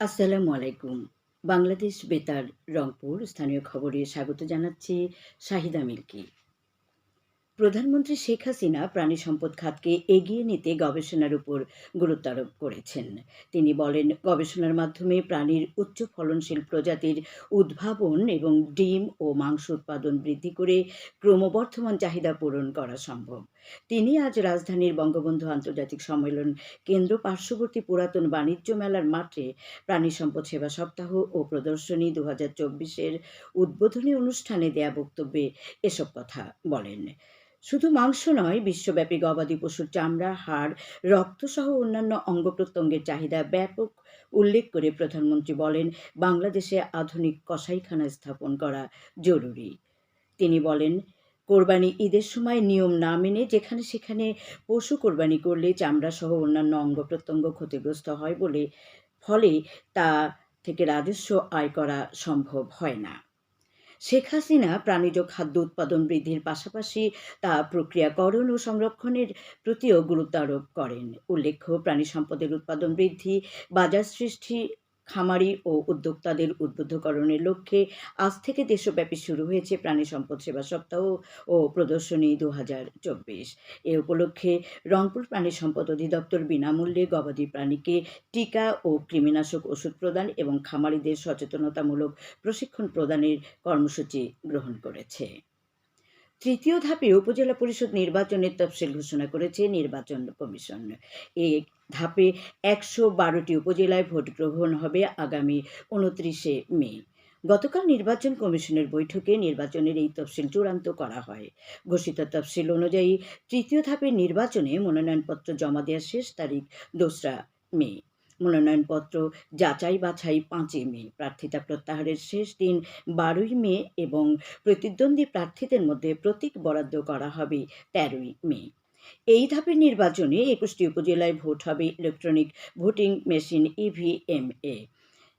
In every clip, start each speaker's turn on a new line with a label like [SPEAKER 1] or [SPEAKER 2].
[SPEAKER 1] আসসালামু আলাইকুম। বাংলাদেশ বেতার রংপুর স্থানীয় খবরে স্বাগত জানাচ্ছি শাহিদা মিল্কি। প্রধানমন্ত্রী শেখ হাসিনা প্রাণী সম্পদ খাতকে এগিয়ে নিতে গবেষণার উপর গুরুত্ব আরোপ করেছেন। তিনি বলেন, গবেষণার মাধ্যমে প্রাণীর উচ্চ ফলনশীল প্রজাতির উদ্ভাবন এবং ডিম ও মাংস উৎপাদন বৃদ্ধি করে ক্রমবর্ধমান চাহিদা পূরণ করা সম্ভব। তিনি আজ রাজধানীর বঙ্গবন্ধু আন্তর্জাতিক সম্মেলন কেন্দ্র পার্শ্ববর্তী পুরাতন বাণিজ্য মেলার মাঠে প্রাণী সম্পদ সেবা সপ্তাহ ও প্রদর্শনী দু হাজার চব্বিশের উদ্বোধনী অনুষ্ঠানে দেয়া বক্তব্যে এসব কথা বলেন। শুধু মাংস নয়, বিশ্বব্যাপী গবাদি পশুর চামড়া, হাড়, রক্তসহ অন্যান্য অঙ্গ প্রত্যঙ্গের চাহিদা ব্যাপক উল্লেখ করে প্রধানমন্ত্রী বলেন, বাংলাদেশে আধুনিক কসাইখানা স্থাপন করা জরুরি। তিনি বলেন, কোরবানি ঈদের সময় নিয়ম না মেনে যেখানে সেখানে পশু কোরবানি করলে চামড়া সহ অন্যান্য অঙ্গ প্রত্যঙ্গ ক্ষতিগ্রস্ত হয় বলে, ফলে তা থেকে রাজস্ব আয় করা সম্ভব হয় না। শেখ হাসিনা প্রাণীজ খাদ্য উৎপাদন বৃদ্ধির পাশাপাশি তা প্রক্রিয়াকরণ ও সংরক্ষণের প্রতিও গুরুত্ব আরোপ করেন। উল্লেখ্য প্রাণী সম্পদের উৎপাদন বৃদ্ধি বাজার সৃষ্টি খামারি ও উদ্যোক্তাদের উদ্বুদ্ধকরণের লক্ষ্যে আজ থেকে দেশব্যাপী শুরু হয়েছে প্রাণী সম্পদ সেবা সপ্তাহ ও প্রদর্শনী দু হাজার চব্বিশ। এ উপলক্ষে রংপুর প্রাণী সম্পদ অধিদপ্তর বিনামূল্যে গবাদি প্রাণীকে টিকা ও কৃমিনাশক ওষুধ প্রদান এবং খামারিদের সচেতনতামূলক প্রশিক্ষণ প্রদানের কর্মসূচি গ্রহণ করেছে। তৃতীয় ধাপে উপজেলা পরিষদ নির্বাচনের তফসিল ঘোষণা করেছে নির্বাচন কমিশন। এই ধাপে একশো বারোটি উপজেলায় ভোট গ্রহণ হবে আগামী উনত্রিশে মে। গতকাল নির্বাচন কমিশনের বৈঠকে নির্বাচনের এই তফসিল চূড়ান্ত করা হয়। ঘোষিত তফসিল অনুযায়ী তৃতীয় ধাপের নির্বাচনে মনোনয়নপত্র জমা দেওয়ার শেষ তারিখ দোসরা মে। মনোনয়নপত্র যাচাই বাছাই পাঁচই মে, প্রার্থিতা প্রত্যাহারের শেষ দিন বারোই মে এবং প্রতিদ্বন্দ্বী প্রার্থীদের মধ্যে প্রতীক বরাদ্দ করা হবে তেরোই মে। এই ধাপের নির্বাচনে একুশটি উপজেলায় ভোট হবে ইলেকট্রনিক ভোটিং মেশিন ইভিএমএ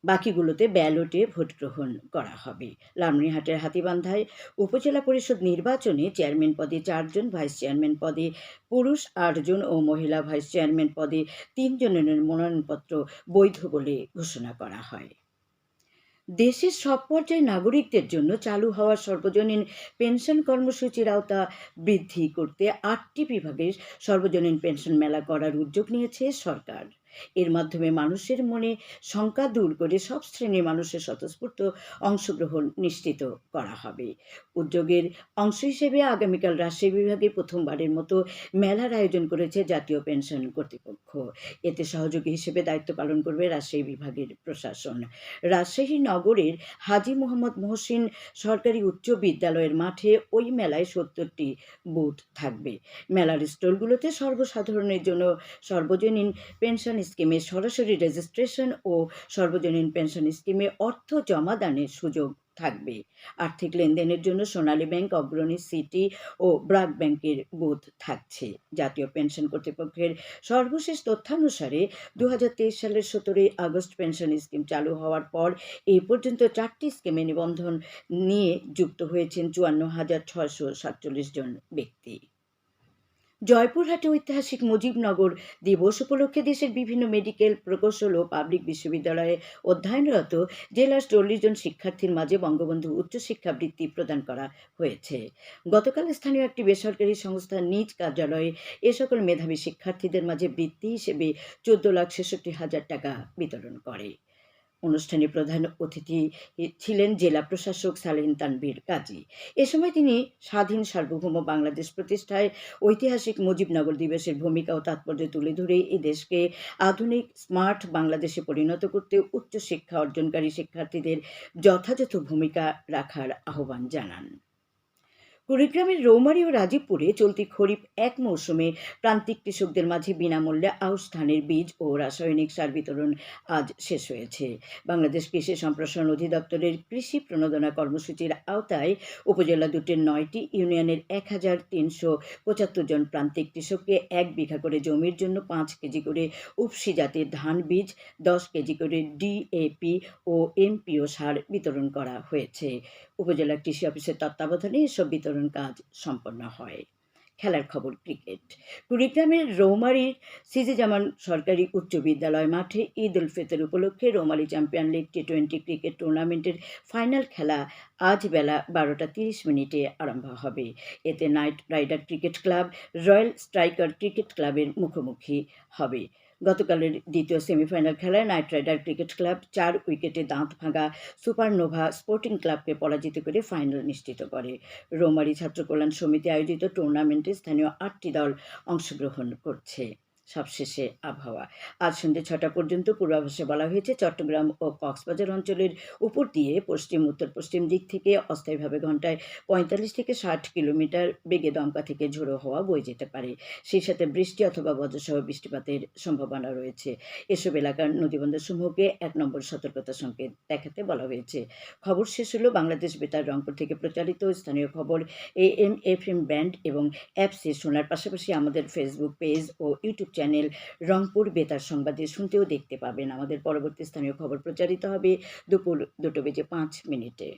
[SPEAKER 1] বাকিগুলোতে ব্যালটে ভোট গ্রহণ করা হবে। লামনিহাটের হাতিবান্ধায় উপজেলা পরিষদ নির্বাচনে চেয়ারম্যান পদে চারজন, ভাইস চেয়ারম্যান পদে পুরুষ আটজন ও মহিলা ভাইস চেয়ারম্যান পদে তিনজনের মনোনয়নপত্র বৈধ বলে ঘোষণা করা হয়। দেশের সব পর্যায়ের নাগরিকদের জন্য চালু হওয়া সর্বজনীন পেনশন কর্মসূচির আওতা বৃদ্ধি করতে আটটি বিভাগের সর্বজনীন পেনশন মেলা করার উদ্যোগ নিয়েছে সরকার। এর মাধ্যমে মানুষের মনে শঙ্কা দূর করে সব শ্রেণির মানুষের স্বতঃস্ফূর্ত অংশগ্রহণ নিশ্চিত করা হবে। উদ্যোগের অংশ হিসেবে আগামীকাল রাজশাহী বিভাগে প্রথমবারের মতো মেলার আয়োজন করেছে জাতীয় পেনশন কর্তৃপক্ষ। এতে সহযোগী হিসেবে দায়িত্ব পালন করবে রাজশাহী বিভাগের প্রশাসন। রাজশাহী নগরের হাজি মোহাম্মদ মহসিন সরকারি উচ্চ বিদ্যালয়ের মাঠে ওই মেলায় সত্তরটি বুথ থাকবে। মেলার স্টলগুলোতে সর্বসাধারণের জন্য সর্বজনীন পেনশন স্কিমে সরাসরি রেজিস্ট্রেশন ও সর্বজনীন পেনশন স্কিমে অর্থ জমা দানের সুযোগ থাকবে। আর্থিক লেনদেনের জন্য সোনালী ব্যাংক, অগ্রণী সিটি ও ব্রাক ব্যাংকের বুথ থাকছে। জাতীয় পেনশন কর্তৃপক্ষের সর্বশেষ তথ্যানুসারে দু হাজার তেইশ সালের সতেরোই আগস্ট পেনশন স্কিম চালু হওয়ার পর এই পর্যন্ত চারটি স্কিমে নিবন্ধন নিয়ে যুক্ত হয়েছেন চুয়ান্ন হাজার ছয়শো সাতচল্লিশ জন ব্যক্তি। জয়পুরহাটে ঐতিহাসিক মুজিবনগর দিবস উপলক্ষে দেশের বিভিন্ন মেডিকেল, প্রকৌশল ও পাবলিক বিশ্ববিদ্যালয়ে অধ্যয়নরত জেলার চল্লিশ জন শিক্ষার্থীর মাঝে বঙ্গবন্ধু উচ্চশিক্ষা বৃত্তি প্রদান করা হয়েছে। গতকাল স্থানীয় একটি বেসরকারি সংস্থার নিজ কার্যালয়ে এ সকল মেধাবী শিক্ষার্থীদের মাঝে বৃত্তি হিসেবে চোদ্দ লাখ ছেষট্টি হাজার টাকা বিতরণ করে। অনুষ্ঠানে প্রধান অতিথি ছিলেন জেলা প্রশাসক সালেহিন তানবীর কাজী। এ সময় তিনি স্বাধীন সার্বভৌম বাংলাদেশ প্রতিষ্ঠায় ঐতিহাসিক মুজিবনগর দিবসের ভূমিকা ও তাৎপর্য তুলে ধরে এদেশকে দেশকে আধুনিক, স্মার্ট বাংলাদেশে পরিণত করতে উচ্চ শিক্ষা অর্জনকারী শিক্ষার্থীদের যথাযথ ভূমিকা রাখার আহ্বান জানান। কুড়িগ্রামের রৌমারী ও রাজীবপুরে চলতি খরিফ এক মৌসুমে প্রান্তিক কৃষকদের মাঝে বিনামূল্যে আউশ ধানের বীজ ও রাসায়নিক সার বিতরণ আজ শেষ হয়েছে। বাংলাদেশ কৃষি সম্প্রসারণ অধিদপ্তরের কৃষি প্রণোদনা কর্মসূচির আওতায় উপজেলা দুটির নয়টি, ইউনিয়নের এক হাজার তিনশো পঁচাত্তর জন প্রান্তিক কৃষককে এক বিঘা করে জমির জন্য পাঁচ কেজি করে উপসি জাতের ধান বীজ, দশ কেজি করে ডিএপি ও এমপিও সার বিতরণ করা হয়েছে। উপজেলা কৃষি অফিসের তত্ত্বাবধানে এসব বিতরণ কাজ সম্পন্ন হয়। খেলার খবর, ক্রিকেট। কুড়িগ্রামের রৌমারীর সিজি জামান সরকারি উচ্চ বিদ্যালয় মাঠে ঈদ উল ফিতর উপলক্ষে Raumari champion league T twenty cricket টুর্নামেন্টের ফাইনাল খেলা আজ বেলা বারোটা তিরিশ মিনিটে আরম্ভ হবে। এতে night rider cricket club, royal striker cricket ক্লাবের মুখোমুখি হবে। গতকালের দ্বিতীয় সেমিফাইনাল খেলায় নাইট রাইডার ক্রিকেট ক্লাব চার উইকেটে দাঁত ভাঙা সুপারনোভা স্পোর্টিং ক্লাবকে পরাজিত করে ফাইনাল নিশ্চিত করে। রোমারি ছাত্র কল্যাণ সমিতি আয়োজিত টুর্নামেন্টে স্থানীয় আটটি দল অংশগ্রহণ করছে। সবশেষে আবহাওয়া। আজ সন্ধ্যে ছটা পর্যন্ত পূর্বাভাসে বলা হয়েছে, চট্টগ্রাম ও কক্সবাজার অঞ্চলের উপর দিয়ে পশ্চিম উত্তর পশ্চিম দিক থেকে অস্থায়ীভাবে ঘন্টায় পঁয়তাল্লিশ থেকে ষাট কিলোমিটার বেগে দমকা থেকে ঝোড়ো হওয়া বয়ে যেতে পারে। সেই সাথে বৃষ্টি অথবা বজ্রসহ বৃষ্টিপাতের সম্ভাবনা রয়েছে। এসব এলাকার নদীবন্দরসমূহকে এক নম্বর সতর্কতা সংকেত দেখাতে বলা হয়েছে। খবর শেষ হলো বাংলাদেশ বেতার রংপুর থেকে প্রচারিত স্থানীয় খবর A M F M band এবং অ্যাপসে শোনার পাশাপাশি আমাদের ফেসবুক পেজ ও ইউটিউব চ্যানেল রংপুর বেতার সংবাদে শুনতেও দেখতে পাবেন। আমাদের পরবর্তী স্থানীয় খবর প্রচারিত হবে দুপুর দুটো বেজে পাঁচ মিনিটে।